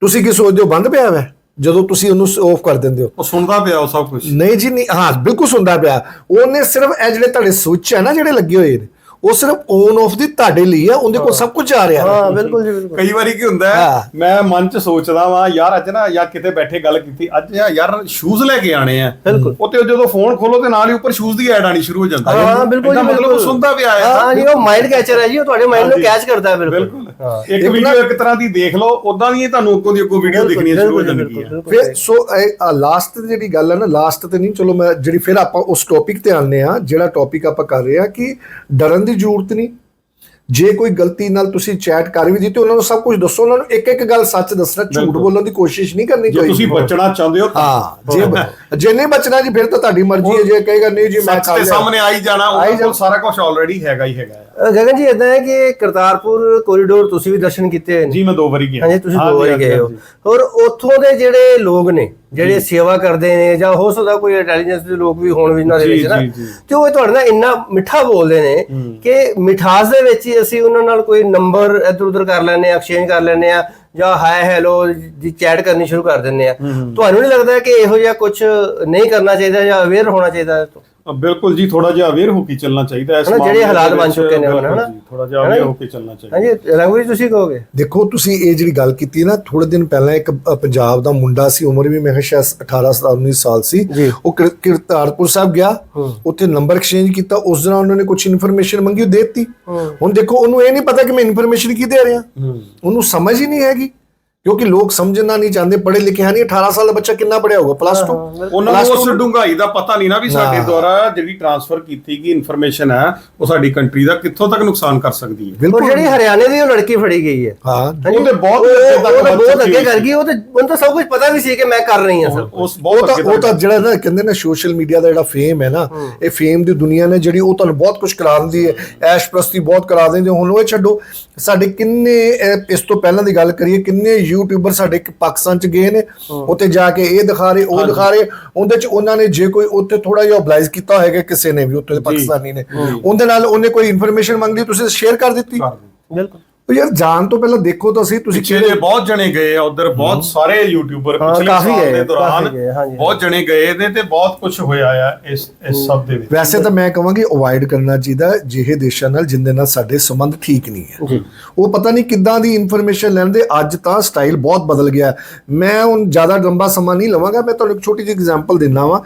ਤੁਸੀਂ ਕੀ ਸੋਚਦੇ ਹੋ ਬੰਦ ਪਿਆ ਹੋਇਆ ਹੈ? ਜਦੋਂ ਤੁਸੀਂ ਉਹਨੂੰ ਆਫ ਕਰ ਦਿੰਦੇ ਹੋ। ਉਹ ਸੁਣਦਾ ਪਿਆ ਉਹ ਸਭ ਕੁਝ ਨਹੀਂ ਜੀ ਨਹੀਂ ਹਾਂ ਬਿਲਕੁਲ ਸੁਣਦਾ ਪਿਆ। ਉਹਨੇ ਸਿਰਫ ਇਹ ਜਿਹੜੇ ਤੁਹਾਡੇ ਸੁੱਚ ਹੈ ਨਾ ਜਿਹੜੇ ਲੱਗੇ ਹੋਏ ਨੇ ਉਹ ਸਿਰਫ ਔਨ ਆਫ ਦੀ ਤੁਹਾਡੇ ਲਈ ਆ ਉਹਦੇ ਕੋਲ ਸਭ ਕੁਝ ਆ ਰਿਹਾ। ਹੈ ਹਾਂ ਬਿਲਕੁਲ ਜੀ ਬਿਲਕੁਲ। ਕਈ ਵਾਰੀ ਕੀ ਹੁੰਦਾ ਹਾਂ। ਹੈ। ਮੈਂ ਮਨ ਚ ਸੋਚਦਾ ਵਾਂ ਯਾਰ ਅੱਜ ਨਾ ਜਾਂ ਕਿਤੇ ਬੈਠੇ ਗੱਲ ਕੀਤੀ ਅੱਜ ਯਾ- ਯਾਰ ਸ਼ੂਜ਼ ਲੈ ਕੇ ਆਣੇ ਆ। ਬਿਲਕੁਲ। ਉਹ ਤੇ ਜਦੋਂ ਫੋਨ ਖੋਲੋ ਤੇ ਨਾਲ ਹੀ ਉੱਪਰ ਸ਼ੂਜ਼ ਦੀ ਐਡ ਆਣੀ ਸ਼ੁਰੂ ਹੋ ਜਾਂਦਾ ਹਾਂ। ਬਿਲਕੁਲ ਇਹਦਾ ਜੀ ਮਤਲਬ ਉਹ ਬਿਲਕੁਲ। ਸੁਣਦਾ ਪਿਆ ਹੈ ਹਾਂ ਜੀ ਉਹ ਮਾਈਂਡ ਕੈਚਰ ਹੈ ਜੀ ਉਹ ਤੁਹਾਡੇ ਮਾਈਂਡ ਨੂੰ। ਕੈਚ ਕਰਦਾ ਹੈ ਬਿਲਕੁਲ। ਬਿਲਕੁਲ। ਹਾਂ ਇੱਕ ਵੀਡੀਓ ਇੱਕ ਤਰ੍ਹਾਂ ਦੀ ਦੇਖ ਲਓ ਉਦਾਂ ਹੀ ਤੁਹਾਨੂੰ ਅੱਗੋਂ ਦੀ ਅੱਗੋਂ ਵੀਡੀਓ ਦਿਖਣੀਆਂ ਸ਼ੁਰੂ ਹੋ ਜਾਣਗੀਆਂ। ਫਿਰ ਸੋ ਲਾਸਟ ਜਿਹੜੀ ਗੱਲ ਹੈ ਨਾ ਲਾਸਟ ਤੇ ਨਹੀਂ ਚਲੋ ਮੈਂ ਜਿਹੜੀ ਫਿਰ ਆਪਾਂ ਉਸ ਟੌਪਿਕ ਤੇ ਆਉਂਦੇ ਆ ਜਿਹੜਾ ਟੌਪਿਕ ਆਪਾਂ ਕਰ ਰਹੇ ਆ ਕਿ ਡਰਨ ਦੀ ਜ਼ਰੂਰਤ ਨਹੀਂ। ਜੇ ਕੋਈ ਗਲਤੀ ਨਾਲ ਤੁਸੀਂ ਚੈਟ ਕਰ ਵੀ ਦਿੱਤੀ ਉਹਨਾਂ ਨੂੰ ਸਭ ਕੁਝ ਦੱਸੋ ਉਹਨਾਂ ਨੂੰ ਇੱਕ ਇੱਕ ਗੱਲ ਸੱਚ ਦੱਸਣਾ ਝੂਠ। ਬੋਲਣ ਦੀ ਕੋਸ਼ਿਸ਼ ਨਹੀਂ ਕਰਨੀ ਜੇ ਚਾਹੀਦੀ ਤੁਸੀਂ ਬਚਣਾ ਚਾਹੁੰਦੇ ਹੋ ਹਾਂ ਜੇ ਜੇ ਨਹੀਂ ਬਚਣਾ ਜੀ ਫਿਰ ਤਾਂ ਤੁਹਾਡੀ ਮਰਜ਼ੀ ਹੈ ਜੇ ਕਹੇਗਾ ਨਹੀਂ ਜੀ ਮੈਂ ਸੱਚ ਖਾ ਦੇ ਲਿਆ। ਸਾਹਮਣੇ ਆਈ ਜਾਣਾ ਜਾਣਾ। ਸਾਰਾ ਕੁਝ ਆਲਰੇਡੀ ਹੈਗਾ ਹੀ ਹੈਗਾ ਗਗਨ ਜੀ ਇਦਾਂ ਹੈ ਕਿ ਕਰਤਾਰਪੁਰ ਕੋਰੀਡੋਰ ਤੁਸੀਂ ਵੀ ਦਰਸ਼ਨ ਕੀਤੇ ਜੀ ਮੈਂ ਦੋ ਵਾਰੀ ਗਿਆ। ਹਾਂਜੀ ਤੁਸੀਂ ਦੋ ਵਾਰੀ ਗਏ ਹੋ। ਔਰ ਉੱਥੋਂ ਦੇ ਜਿਹੜੇ ਲੋਕ ਨੇ ਜਿਹੜੇ ਸੇਵਾ ਕਰਦੇ ਨੇ ਜਾਂ ਹੋ ਸਕਦਾ ਕੋਈ ਇੰਟੈਲੀਜੈਂਸ ਦੇ ਲੋਕ ਵੀ ਹੋਣ ਵੀ ਇਹਨਾਂ ਦੇ ਵਿੱਚ ਨਾ। ਤੇ ਉਹ ਤੁਹਾਡੇ ਨਾਲ ਇੰਨਾ ਮਿੱਠਾ ਬੋਲਦੇ ਨੇ ਕਿ ਮਿਠਾਸ ਦੇ ਵਿੱਚ ਹੀ ਅਸੀਂ ਉਹਨਾਂ ਨਾਲ ਕੋਈ ਨੰਬਰ ਇੱਧਰ ਉੱਧਰ ਕਰ ਲੈਂਦੇ ਆ ਐਕਸਚੇਂਜ ਕਰ ਲੈਂਦੇ ਆ ਜਾਂ ਹਾਈ ਹੈਲੋ ਦੀ ਚੈਟ ਕਰਨੀ ਸ਼ੁਰੂ ਕਰ ਦਿੰਦੇ ਆ ਤੁਹਾਨੂੰ ਨਹੀਂ ਲੱਗਦਾ ਕਿ ਇਹੋ ਜਿਹਾ ਕੁਝ ਨਹੀਂ ਕਰਨਾ ਚਾਹੀਦਾ ਜਾਂ ਅਵੇਅਰ ਹੋਣਾ ਚਾਹੀਦਾ ਬਿਲਕੁਲ ਜੀ ਥੋੜਾ ਜਿਹਾ ਅਵੇਅਰ ਹੋ ਕੇ ਚੱਲਣਾ ਚਾਹੀਦਾ ਹੈ ਇਸ ਹਨਾ, ਜਿਹੜੇ ਹਾਲਾਤ ਬਣ ਚੁੱਕੇ ਨੇ ਹੁਣ, ਹਨਾ? ਥੋੜਾ ਜਿਹਾ ਅਵੇਅਰ ਹੋ ਕੇ ਚੱਲਣਾ ਚਾਹੀਦਾ। ਹਾਂਜੀ ਰੰਗਵੀ ਤੁਸੀਂ ਕਹੋਗੇ? ਦੇਖੋ ਤੁਸੀਂ ਇਹ ਜਿਹੜੀ ਗੱਲ ਕੀਤੀ ਨਾ ਥੋੜੇ ਦਿਨ ਪਹਿਲਾਂ ਇੱਕ ਪੰਜਾਬ ਦਾ ਮੁੰਡਾ ਸੀ ਉਮਰ ਵੀ ਮੈਂ ਕਿਹਾ ਸ਼ਾਇਦ 18 ਸਾਲ 19 ਸਾਲ ਸੀ। ਉਹ ਕਿਰ- ਕਿਰਤਾਰਪੁਰ ਸਾਹਿਬ ਗਿਆ ਉੱਥੇ ਨੰਬਰ ਐਕਸਚੇਂਜ ਕੀਤਾ ਉਸ ਦੌਰਾਨ ਉਹਨਾਂ ਨੇ ਕੁਝ ਇਨਫੋਰਮੇਸ਼ਨ ਮੰਗੀ ਉਹ ਦੇ ਦਿੱਤੀ। ਹੁਣ ਦੇਖੋ ਉਹਨੂੰ ਇਹ ਨਹੀਂ ਪਤਾ ਕਿ ਮੈਂ ਇਨਫੋਰਮੇਸ਼ਨ ਕੀ ਦੇ ਰਿਹਾ। ਉਹਨੂੰ ਸਮਝ ਹੀ ਨਹੀਂ ਹੈਗੀ। ਕਿਉਂਕਿ ਲੋਕ ਸਮਝਣਾ ਨਹੀਂ ਚਾਹੁੰਦੇ ਪੜ੍ਹੇ ਲਿਖੇ ਹੈ ਨਹੀਂ 18 ਸਾਲ ਦਾ ਬੱਚਾ ਕਿੰਨਾ ਪੜਿਆ ਹੋਊਗਾ? ਪਲੱਸ 2 ਉਹਨਾਂ ਨੂੰ ਉਸ ਡੂੰਘਾਈ ਦਾ ਪਤਾ ਨਹੀਂ ਨਾ ਵੀ ਸਾਡੇ ਦੁਆਰਾ ਜਿਹੜੀ ਟ੍ਰਾਂਸਫਰ ਕੀਤੀ ਗਈ ਇਨਫੋਰਮੇਸ਼ਨ ਹੈ ਉਹ ਸਾਡੀ ਕੰਟਰੀ ਦਾ ਕਿੱਥੋਂ ਤੱਕ ਨੁਕਸਾਨ ਕਰ ਸਕਦੀ ਹੈ? ਬਿਲਕੁਲ। ਜਿਹੜੀ ਹਰਿਆਣੇ ਦੀ ਉਹ ਲੜਕੀ ਫੜੀ ਗਈ ਹੈ। ਹਾਂ। ਉਹ ਤੇ ਬਹੁਤ ਉਹ- ਉਹ ਬਹੁਤ ਅੱਗੇ ਕਰ ਗਈ ਉਹ ਤੇ ਉਹਨੂੰ ਤਾਂ ਸਭ ਕੁਝ ਪਤਾ ਵੀ ਸੀ ਕਿ ਮੈਂ ਕਰ ਰਹੀ ਹਾਂ ਸਭ ਉਸ ਉਹ ਬਹੁਤ ਉਹ ਤਾਂ ਜਿਹੜਾ ਨਾ ਕਹਿੰਦੇ ਨੇ ਸੋਸ਼ਲ ਮੀਡੀਆ ਦਾ ਜਿਹੜਾ ਫੇਮ ਹੈ ਨਾ ਇਹ ਫੇਮ ਦੀ ਦੁਨੀਆ ਨੇ ਜਿਹੜੀ ਉਹ ਤੁਹਾਨੂੰ ਬਹੁਤ ਕੁਝ ਕਰਾ ਦਿੰਦੀ ਹੈ। ਐਸ਼ ਪ੍ਰਸਤੀ ਬਹੁਤ ਕਰਾ ਦਿੰਦੇ ਹੁਣ ਉਹ ਛੱਡੋ ਸਾਡੇ ਕਿੰਨੇ ਇਸ ਤੋਂ ਪਹਿਲਾਂ ਦੀ ਗੱਲ ਕਰੀਏ ਕਿੰਨੇ ਯੂਟਿਊਬਰ ਸਾਡੇ ਇੱਕ ਪਾਕਿਸਤਾਨ ਚ ਗਏ ਨੇ ਉੱਥੇ ਜਾ ਕੇ ਇਹ ਦਿਖਾ ਰਹੇ ਉਹ ਦਿਖਾ ਰਹੇ ਉਹਦੇ ਚ ਉਹਨਾਂ ਨੇ ਜੇ ਕੋਈ ਉੱਥੇ ਥੋੜਾ ਜਿਹਾ oblige ਕੀਤਾ ਹੋਏਗਾ ਕਿਸੇ ਨੇ ਵੀ ਉੱਥੇ ਪਾਕਿਸਤਾਨੀ ਨੇ। ਉਹਦੇ ਨਾਲ ਉਹਨੇ ਕੋਈ ਇਨਫੋਰਮੇਸ਼ਨ ਮੰਗਦੀ ਤੁਸੀਂ ਸ਼ੇਅਰ ਕਰ ਦਿੱਤੀ। ਬਿਲਕੁਲ। ਉਹ ਯਾਰ ਜਾਣ ਤੋਂ ਪਹਿਲਾਂ ਦੇਖੋ ਤਾਂ ਅਸੀਂ ਤੁਸੀਂ ਪਿੱਛੇ ਜੇ ਬਹੁਤ ਜਣੇ ਗਏ ਆ ਉਧਰ ਬਹੁਤ ਸਾਰੇ ਯੂਟਿਊਬਰ ਪਿਛਲੇ ਸਾਲ ਦੇ ਦੌਰਾਨ। ਬਹੁਤ ਜਣੇ ਗਏ ਨੇ ਤੇ ਬਹੁਤ ਕੁਝ ਹੋਇਆ ਆ ਇਸ ਇਸ ਸਭ ਦੇ ਵਿੱਚ। ਵੈਸੇ ਤਾਂ ਮੈਂ ਕਹਾਂਗੀ ਅਵੋਇਡ ਕਰਨਾ ਚਾਹੀਦਾ ਜਿਹੇ ਦੇਸ਼ਾਂ ਨਾਲ ਜਿੰਦੇ ਨਾਲ ਸਾਡੇ ਸੰਬੰਧ ਠੀਕ ਨਹੀਂ ਹੈ। ਜੀ। ਉਹ ਪਤਾ ਨਹੀਂ ਕਿੱਦਾਂ ਦੀ ਇਨਫੋਰਮੇਸ਼ਨ ਅੱਜ ਤਾਂ ਸਟਾਈਲ ਬਹੁਤ ਬਦਲ ਗਿਆ। ਮੈਂ ਹੁਣ ਜ਼ਿਆਦਾ ਲੰਬਾ ਸਮਾਂ ਨਹੀਂ ਲਵਾਂਗਾ ਮੈਂ ਤੁਹਾਨੂੰ ਇੱਕ ਛੋਟੀ ਜਿਹੀ ਐਗਜ਼ਾਮਪਲ ਦਿੰਦਾ ਵਾਂ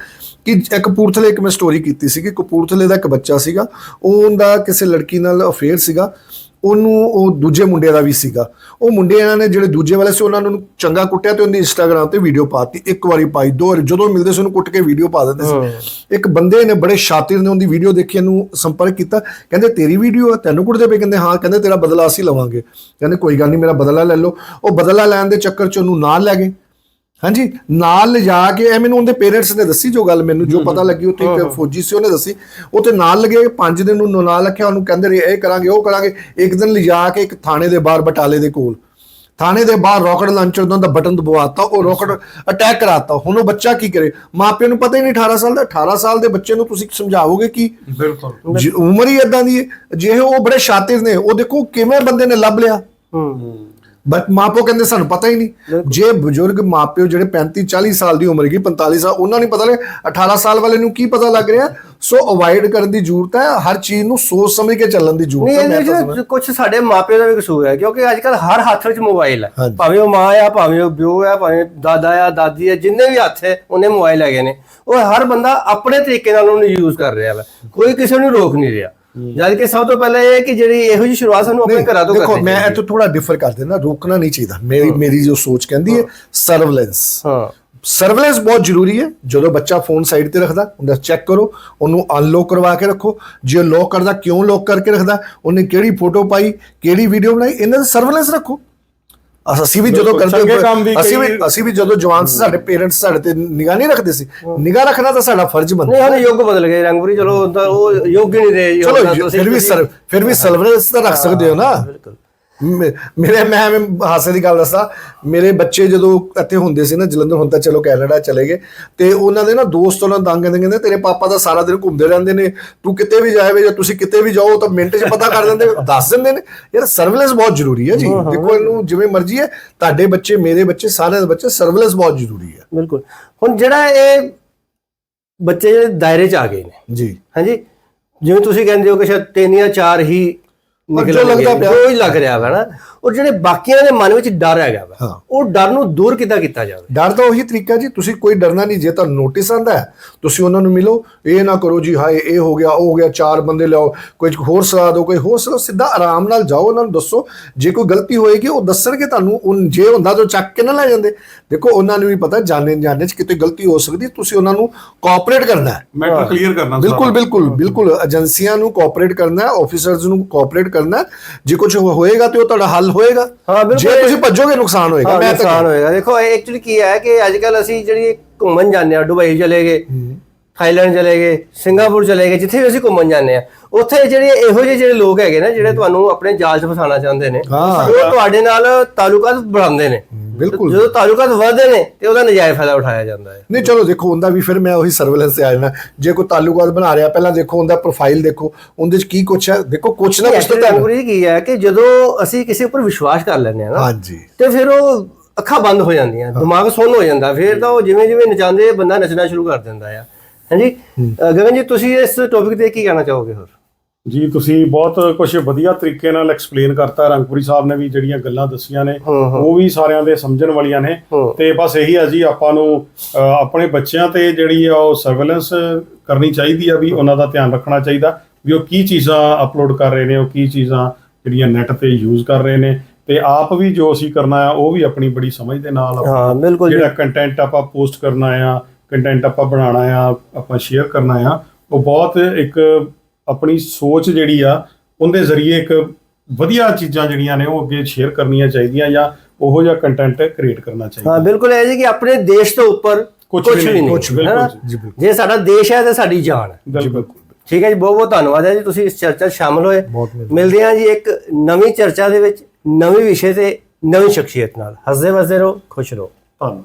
ਕਿ ਇੱਕ ਕਪੂਰਥਲੇ ਇੱਕ ਮੈਂ ਸਟੋਰੀ ਕੀਤੀ ਸੀ ਕਿ ਕਪੂਰਥਲੇ ਦਾ ਇੱਕ ਬੱਚਾ ਸੀਗਾ ਉਹਦਾ ਕਿਸੇ ਲੜਕੀ ਨਾਲ ਅਫੇਅਰ ਸੀਗਾ। ਉਹਨੂੰ ਉਹ ਦੂਜੇ ਮੁੰਡੇ ਦਾ ਵੀ ਸੀਗਾ। ਉਹ ਮੁੰਡੇ ਇਹਨਾਂ ਨੇ ਜਿਹੜੇ ਦੂਜੇ ਵਾਲੇ ਸੀ ਉਹਨਾਂ ਨੂੰ ਚੰਗਾ ਕੁੱਟਿਆ ਤੇ ਉਹਦੀ ਇੰਸਟਾਗ੍ਰam ਤੇ ਵੀਡੀਓ ਪਾਤੀ। ਇੱਕ ਵਾਰੀ ਪਾਈ ਦੋ ਵਾਰੀ ਜਦੋਂ ਮਿਲਦੇ ਸੀ ਉਹਨੂੰ ਕੁੱਟ ਕੇ ਵੀਡੀਓ ਪਾ ਦਿੰਦੇ ਸੀ। ਇੱਕ ਬੰਦੇ ਨੇ ਬੜੇ ਸ਼ਾਤਿਰ ਨੇ ਉਹਦੀ ਵੀਡੀਓ ਦੇਖੀ ਇਹਨੂੰ ਸੰਪਰਕ ਕੀਤਾ। ਕਹਿੰਦੇ ਤੇਰੀ ਵੀਡੀਓ ਹੈ ਤੈਨੂੰ ਕੁੱਟਦੇ ਪਏ? ਕਹਿੰਦੇ ਹਾਂ। ਕਹਿੰਦੇ ਤੇਰਾ ਬਦਲਾ ਅਸੀਂ ਲਵਾਂਗੇ। ਕਹਿੰਦੇ ਕੋਈ ਗੱਲ ਨਹੀਂ ਮੇਰਾ ਬਦਲਾ ਲੈ ਲਓ। ਉਹ ਬਦਲਾ ਲੈਣ ਦੇ ਚੱਕਰ 'ਚ ਉਹਨੂੰ ਨਾਲ ਲੈ ਗਏ। ਹਾਂਜੀ ਨਾਲ ਲਿਜਾ ਕੇ ਇਹ ਮੈਨੂੰ ਉਹਦੇ ਪੇਰੈਂਟਸ ਨੇ ਦੱਸੀ ਜੋ ਗੱਲ ਮੈਨੂੰ ਜੋ ਪਤਾ ਲੱਗੀ ਉੱਥੇ ਇੱਕ ਫੌਜੀ ਸੀ ਉਹਨੇ ਦੱਸੀ। ਉੱਥੇ ਨਾਲ ਲਗੇ ਪੰਜ ਦਿਨ ਨੂੰ ਨਾਲ ਰੱਖਿਆ ਉਹਨੂੰ ਕਹਿੰਦੇ ਰਹੇ ਇਹ ਕਰਾਂਗੇ ਉਹ ਕਰਾਂਗੇ। ਇੱਕ ਦਿਨ ਲਿਜਾ ਕੇ ਇੱਕ ਥਾਣੇ ਦੇ ਬਾਹਰ ਬਟਾਲੇ ਦੇ ਕੋਲ। ਥਾਣੇ ਦੇ ਬਾਹਰ ਰਾਕਟ ਲਾਂਚਰ ਦਾ ਬਟਨ ਦਬਵਾਤਾ ਉਹ ਰਾਕਟ ਅਟੈਕ ਕਰਾਤਾ। ਹੁਣ ਉਹ ਬੱਚਾ ਕੀ ਕਰੇ? ਮਾਪਿਆਂ ਨੂੰ ਪਤਾ ਹੀ ਨਹੀਂ 18 ਸਾਲ ਦਾ। 18 ਸਾਲ ਦੇ ਬੱਚੇ ਨੂੰ ਤੁਸੀਂ ਸਮਝਾਓਗੇ ਕੀ? ਬਿਲਕੁਲ। ਉਮਰ ਹੀ ਇਦਾਂ ਦੀ ਹੈ। ਜੇ ਉਹ ਬੜੇ ਸ਼ਾਤਿਰ ਨੇ ਉਹ ਦੇਖੋ ਕਿਵੇਂ ਬੰਦੇ ਨੇ ਲੱਭ ਲਿਆ। ਹੂੰ। ਬਟ ਮਾਪਿਓ ਕਹਿੰਦੇ ਸਾਨੂੰ ਪਤਾ ਹੀ ਨਹੀਂ। ਜੇ ਬਜ਼ੁਰਗ ਮਾਪਿਓ ਜਿਹੜੇ 35 40 ਸਾਲ ਦੀ ਉਮਰ ਗਈ 45 ਸਾਲ ਉਹਨਾਂ ਨੂੰ ਪਤਾ ਲੱਗ 18 ਸਾਲ ਵਾਲੇ ਨੂੰ ਕੀ ਪਤਾ ਲੱਗ ਰਿਹਾ? ਸੋ ਅਵੋਇਡ ਕਰਨ ਦੀ ਜ਼ਰੂਰਤ ਹੈ ਹਰ ਚੀਜ਼ ਨੂੰ ਸੋਚ ਸਮਝ ਕੇ ਚੱਲਣ ਦੀ ਜ਼ਰੂਰਤ ਹੈ ਕੁਝ ਸਾਡੇ ਮਾਪਿਆਂ ਦਾ ਵੀ ਕਸੂਰ ਹੈ ਕਿਉਂਕਿ ਅੱਜ ਕੱਲ ਹਰ ਹੱਥ ਵਿੱਚ ਮੋਬਾਈਲ ਹੈ। ਭਾਵੇਂ ਉਹ ਮਾਂ ਆ ਭਾਵੇਂ ਉਹ ਪਿਓ ਆ ਭਾਵੇਂ ਦਾਦਾ ਆ ਦਾਦੀ ਆ ਜਿੰਨੇ ਵੀ ਹੱਥ ਹੈ ਉਹਨੇ ਮੋਬਾਈਲ ਹੈਗੇ ਨੇ। ਉਹ ਹਰ ਬੰਦਾ ਆਪਣੇ ਤਰੀਕੇ ਨਾਲ ਉਹਨੂੰ ਯੂਜ਼ ਕਰ ਰਿਹਾ ਵਾ। ਕੋਈ ਕਿਸੇ ਨੂੰ ਰੋਕ ਨਹੀਂ ਰਿਹਾ। ਜਦ ਕਿ ਸਭ ਤੋਂ ਪਹਿਲਾਂ ਇਹ ਹੈ ਕਿ ਜਿਹੜੀ ਇਹੋ ਜਿਹੀ ਸ਼ੁਰੂਆਤ ਸਾਨੂੰ ਆਪਣੇ ਘਰਾਂ ਤੋਂ ਦੇਖੋ ਮੈਂ ਤੋਂ ਥੋੜਾ ਡਿਫਰ ਕਰ ਦੇਣਾ ਰੋਕਣਾ ਨਹੀਂ ਚਾਹੀਦਾ। ਮੇਰੀ ਮੇਰੀ ਜੋ ਸੋਚ ਕਹਿੰਦੀ ਹੈ ਸਰਵੇਲੈਂਸ ਹਾਂ। ਸਰਵੇਲੈਂਸ ਬਹੁਤ ਜ਼ਰੂਰੀ ਹੈ। ਜਦੋਂ ਬੱਚਾ ਫੋਨ ਸਾਈਡ ਤੇ ਰੱਖਦਾ ਉਹਦਾ ਚੈੱਕ ਕਰੋ ਉਹਨੂੰ ਅਨਲੌਕ ਕਰਵਾ ਕੇ ਰੱਖੋ। ਜੇ ਲੋਕ ਕਰਦਾ ਕਿਉਂ ਲੋਕ ਕਰਕੇ ਰੱਖਦਾ? ਉਹਨੇ ਕਿਹੜੀ ਫੋਟੋ ਪਾਈ ਕਿਹੜੀ ਵੀਡੀਓ ਬਣਾਈ? ਇਹਨਾਂ ਦਾ ਸਰਵੇਲੈਂਸ ਰੱਖੋ। ਅਸ- ਵੀ ਜਦੋਂ ਕਰਦੇ ਅਸੀਂ ਵੀ ਅਸੀਂ ਵੀ ਜਦੋਂ ਜਵਾਨ ਸੀ ਸਾਡੇ ਪੇਰੈਂਟਸ ਸਾਡੇ ਤੇ ਨਿਗਾਹ ਨਹੀਂ ਰੱਖਦੇ ਸੀ। ਨਿਗਾਹ ਰੱਖਣਾ ਤਾਂ ਸਾਡਾ ਫਰਜ਼ ਬਣਦਾ। ਨਹੀਂ ਹੁਣ ਯੁੱਗ ਬਦਲ ਗਏ ਰੰਗਪੁਰੀ ਚਲੋ ਉਹ ਯੁੱਗ ਹੀ ਨਹੀਂ ਰਹੇ ਚਲੋ ਫਿਰ ਵੀ ਸਰ ਫਿਰ ਵੀ ਸਰਵੇਲੈਂਸ ਤਾਂ ਰੱਖ ਸਕਦੇ ਹੋ ਨਾ। ਬਿਲਕੁਲ। ਮੇਰੇ ਮੈਂ ਹਾਸੇ ਦੀ ਗੱਲ ਦੱਸਾਂ ਮੇਰੇ ਬੱਚੇ ਜਦੋਂ ਇੱਥੇ ਹੁੰਦੇ ਸੀ ਨਾ ਜਲੰਧਰ ਹੁਣ ਤਾਂ ਚਲੋ ਕੈਨੇਡਾ ਚਲੇ ਗਏ ਤੇ ਉਹਨਾਂ ਦੇ ਨਾ ਦੋਸਤ ਉਹਨਾਂ ਤੰਗ ਕਹਿੰਦੇ ਕਹਿੰਦੇ ਤੇਰੇ ਪਾਪਾ ਤਾਂ ਸਾਰਾ ਦਿਨ ਘੁੰਮਦੇ ਰਹਿੰਦੇ ਨੇ ਤੂੰ ਕਿਤੇ ਵੀ ਜਾਏ ਜਾਂ ਤੁਸੀਂ ਕਿਤੇ ਵੀ ਜਾਓ ਤਾਂ ਮਿੰਟ 'ਚ ਪਤਾ ਕਰ ਦਿੰਦੇ ਦੱਸ ਦਿੰਦੇ ਨੇ। ਯਾਰ ਸਰਵੇਲੈਂਸ ਬਹੁਤ ਜ਼ਰੂਰੀ ਹੈ ਜੀ ਦੇਖੋ ਇਹਨੂੰ ਜਿਵੇਂ ਮਰਜ਼ੀ ਹੈ ਤੁਹਾਡੇ ਬੱਚੇ ਮੇਰੇ ਬੱਚੇ ਸਾਰਿਆਂ ਦੇ ਬੱਚੇ ਸਰਵੇਲੈਂਸ ਬਹੁਤ ਜ਼ਰੂਰੀ ਹੈ। ਬਿਲਕੁਲ। ਹੁਣ ਜਿਹੜਾ ਇਹ ਬੱਚੇ ਜਿਹੜੇ ਦਾਇਰੇ 'ਚ ਆ ਗਏ ਨੇ ਜੀ। ਹਾਂਜੀ ਜਿਵੇਂ ਤੁਸੀਂ ਕਹਿੰਦੇ ਹੋ ਕਿ ਸ਼ਾਇਦ ਤਿੰਨ ਜਾਂ ਚਾਰ ਹੀ ਨਿਕਲ ਲੱਗਦਾ ਪਿਆ। ਹੀ ਲੱਗ ਰਿਹਾ ਵਾ ਨਾ ਔਰ ਜਿਹੜੇ ਬਾਕੀਆਂ ਦੇ ਮਨ ਵਿੱਚ ਡਰ ਹੈਗਾ ਵਾ। ਉਹ ਡਰ ਨੂੰ ਦੂਰ ਕਿੱਦਾਂ ਕੀਤਾ ਜਾਵੇ? ਡਰ ਤਾਂ ਉਹੀ ਤਰੀਕਾ ਜੀ ਤੁਸੀਂ ਕੋਈ ਡਰਨਾ ਨਹੀਂ ਜੇ ਤੁਹਾਨੂੰ ਨੋਟਿਸ ਆਂਦਾ ਹੈ ਤੁਸੀਂ ਉਹਨਾਂ ਨੂੰ ਮਿਲੋ ਇਹ ਨਾ ਕਰੋ ਜੀ ਹਾਏ ਇਹ ਹੋ ਗਿਆ ਉਹ ਹੋ ਗਿਆ ਚਾਰ ਬੰਦੇ ਲਿਆਓ ਕੋਈ ਹੋਰ ਸਲਾਹ ਦਿਓ ਕੋਈ ਹੋਰ ਸਲਾਹ ਸਿੱਧਾ ਆਰਾਮ ਨਾਲ ਜਾਓ ਉਹਨਾਂ ਨੂੰ ਦੱਸੋ ਜੇ ਕੋਈ ਗਲਤੀ ਹੋਏਗੀ ਉਹ ਦੱਸਣਗੇ ਤੁਹਾਨੂੰ ਉਨ- ਜੇ ਹੁੰਦਾ ਤਾਂ ਚੱਕ ਕੇ ਨਾ ਲੈ ਜਾਂਦੇ। ਦੇਖੋ ਉਹਨਾਂ ਨੂੰ ਵੀ ਪਤਾ ਜਾਣੇ ਜਾਣੇ ਚ ਕਿਤੇ ਗਲਤੀ ਹੋ ਸਕਦੀ ਹੈ, ਤੁਸੀਂ ਉਹਨਾਂ ਨੂੰ ਕੋਆਪਰੇਟ ਕਰਨਾ ਹੈ। ਮੈਟਰ ਕਲੀਅਰ ਕਰਨਾ ਬਿਲਕੁਲ ਬਿਲਕੁਲ ਬਿਲਕੁਲ ਏਜੰਸੀਆਂ ਨੂੰ ਕੋਆਪਰੇਟ ਕਰਨਾ ਹੈ ਆਫੀਸਰਸ ਨੂੰ ਕੋਆਪਰੇਟ ਕਰਨਾ ਹੈ। ਜੇ ਕੁਝ ਹੋਏਗਾ ਤੇ ਉਹ ਤੁਹਾਡਾ ਹੱਲ ਹੋਏਗਾ। ਹਾਂ, ਬਿਲਕੁਲ। ਜੇ ਤੁਸੀਂ ਭੱਜੋਗੇ ਨੁਕਸਾਨ ਹੋਏਗਾ। ਮੈਂ ਨੁਕਸਾਨ ਹੋਏਗਾ। ਦੇਖੋ ਐਕਚੁਅਲੀ ਕੀ ਹੈ ਕਿ ਅੱਜ ਕੱਲ ਅਸੀਂ ਜਿਹੜੀ ਘੁੰਮਣ ਜਾਂਦੇ ਆ ਦੁਬਈ ਚਲੇ ਗਏ। ਥਾਈਲੈਂਡ ਚਲੇ ਗਏ ਸਿੰਗਾਪੁਰ ਚਲੇ ਗਏ ਜਿੱਥੇ ਵੀ ਅਸੀਂ ਘੁੰਮਣ ਜਾਂਦੇ ਆ ਉੱਥੇ ਜਿਹੜੇ ਇਹੋ ਜਿਹੇ ਜਿਹੜੇ ਲੋਕ ਹੈਗੇ ਨਾ ਜਿਹੜੇ ਤੁਹਾਨੂੰ ਆਪਣੇ ਜਾਲ 'ਚ ਫਸਾਉਣਾ ਚਾਹੁੰਦੇ ਨੇ। ਉਹ ਤੁਹਾਡੇ ਨਾਲ ਤਾਲੁਕਾਤ बढ़ाਉਂਦੇ ਨੇ। ਬਿਲਕੁਲ। ਜਦੋਂ ਤਾਲੁਕਾਤ ਵਧਦੇ ਨੇ ਤੇ ਉਹਦਾ ਨਜਾਇਜ਼ ਫਾਇਦਾ ਉਠਾਇਆ ਜਾਂਦਾ ਹੈ। ਨਹੀਂ ਚਲੋ ਦੇਖੋ ਉਹਦਾ ਵੀ ਫਿਰ ਮੈਂ ਉਹੀ ਸਰਵੇਲੈਂਸ ਤੇ ਆ ਜਾਣਾ। ਜੇ ਕੋਈ ਤਾਲੁਕਾਤ ਬਣਾ ਰਿਹਾ ਪਹਿਲਾਂ ਦੇਖੋ ਉਹਦਾ ਪ੍ਰੋਫਾਈਲ ਦੇਖੋ ਉਹਦੇ ਚ ਕੀ ਕੁਛ ਹੈ। ਦੇਖੋ ਕੁਛ ਨਾ ਕੁਛ ਤਾਂ ਤੁਹਾਨੂੰ- ਕੀ ਹੈ ਕਿ ਜਦੋਂ ਅਸੀਂ ਕਿਸੇ ਉੱਪਰ ਵਿਸ਼ਵਾਸ ਕਰ ਲੈਂਦੇ ਆ ਨਾ ਹਾਂਜੀ। ਤੇ ਫਿਰ ਉਹ ਅੱਖਾਂ ਬੰਦ ਹੋ ਜਾਂਦੀਆਂ ਦਿਮਾਗ ਸੁੰਨ ਹੋ ਜਾਂਦਾ। ਫਿਰ ਤਾਂ ਉਹ ਜਿਵੇਂ ਜਿਵੇਂ ਨਚਾਉਂਦੇ ਬੰਦਾ ਨੱਚਣਾ ਸ਼ੁਰੂ ਕਰ ਦਿੰਦਾ ਆ। ਹਾਂਜੀ? ਅ, ਗਗਨ ਜੀ ਤੁਸੀਂ ਇਸ ਟੌਪਿਕ ਤੇ ਕੀ ਕਹਿਣਾ ਚਾਹੋਗੇ ਹੋਰ? ਜੀ ਤੁਸੀਂ ਬਹੁਤ ਕੁਝ ਵਧੀਆ ਤਰੀਕੇ ਨਾਲ ਐਕਸਪਲੇਨ ਕਰਤਾ। ਰੰਗਪੁਰੀ ਸਾਹਿਬ ਨੇ ਵੀ ਜਿਹੜੀਆਂ ਗੱਲਾਂ ਦੱਸੀਆਂ ਨੇ ਹਾਂ, ਹਾਂ। ਉਹ ਵੀ ਸਾਰਿਆਂ ਦੇ ਸਮਝਣ ਵਾਲੀਆਂ ਨੇ। ਹਾਂ। ਤੇ ਬਸ ਇਹੀ ਆ ਜੀ ਆਪਾਂ ਨੂੰ ਅ, ਆਪਣੇ ਬੱਚਿਆਂ ਤੇ ਜਿਹੜੀ ਆ ਉਹ ਸਰਵੇਲੈਂਸ ਕਰਨੀ ਚਾਹੀਦੀ ਆ ਵੀ ਉਹਨਾਂ ਦਾ ਧਿਆਨ ਰੱਖਣਾ ਚਾਹੀਦਾ ਵੀ ਉਹ ਕੀ ਚੀਜ਼ਾਂ ਅਪਲੋਡ ਕਰ ਰਹੇ ਨੇ ਉਹ ਕੀ ਚੀਜ਼ਾਂ ਜਿਹੜੀਆਂ ਨੈਟ ਤੇ ਯੂਜ਼ ਕਰ ਰਹੇ ਨੇ। ਤੇ ਆਪ ਵੀ ਜੋ ਅਸੀਂ ਕਰਨਾ ਆ ਉਹ ਵੀ ਆਪਣੀ ਬੜੀ ਸਮਝ ਦੇ ਨਾਲ ਹਾਂ ਬਿਲਕੁਲ ਜੀ। ਜਿਹੜਾ ਕੰਟੈਂਟ ਆਪਾਂ ਪੋਸਟ ਕਰਨਾ ਆ ਕੰਟੈਂਟ ਆਪਾਂ ਬਣਾਉਣਾ ਆ ਆਪਾਂ ਸ਼ੇਅਰ ਕਰਨਾ ਆ ਉਹ ਬਹੁਤ ਇੱਕ ਆਪਣੀ ਸੋਚ ਜਿਹੜੀ ਆ ਉਹਦੇ ਜ਼ਰੀਏ ਇੱਕ ਵਧੀਆ ਚੀਜ਼ਾਂ ਜਿਹੜੀਆਂ ਨੇ ਉਹ ਅੱਗੇ ਸ਼ੇਅਰ ਕਰਨੀਆਂ ਚਾਹੀਦੀਆਂ ਜਾਂ ਉਹੋ ਜਿਹਾ ਕੰਟੈਂਟ ਕ੍ਰੀਏਟ ਕਰਨਾ ਚਾਹੀਦਾ। ਹਾਂ ਬਿਲਕੁਲ ਇਹ ਜੀ ਕਿ ਆਪਣੇ ਦੇਸ਼ ਤੋਂ ਉੱਪਰ ਕੁਝ ਵੀ ਨਹੀਂ? ਬਿਲਕੁਲ ਜੀ। ਜੇ ਸਾਡਾ ਦੇਸ਼ ਹੈ ਤੇ ਸਾਡੀ ਜਾਨ ਹੈ। ਬਿਲਕੁਲ। ਠੀਕ ਹੈ ਜੀ ਬਹੁਤ ਬਹੁਤ ਧੰਨਵਾਦ ਹੈ ਜੀ ਤੁਸੀਂ ਇਸ ਚਰਚਾ 'ਚ ਸ਼ਾਮਲ ਹੋਏ। ਮਿਲਦੇ ਹਾਂ ਜੀ ਇੱਕ ਨਵੀਂ ਚਰਚਾ ਦੇ ਵਿੱਚ ਨਵੇਂ ਵਿਸ਼ੇ ਤੇ ਨਵੀਂ ਸ਼ਖਸੀਅਤ ਨਾਲ। ਹੱਸਦੇ ਵਸਦੇ ਰਹੋ ਖੁਸ਼ ਰਹੋ। ਧੰਨਵਾਦ।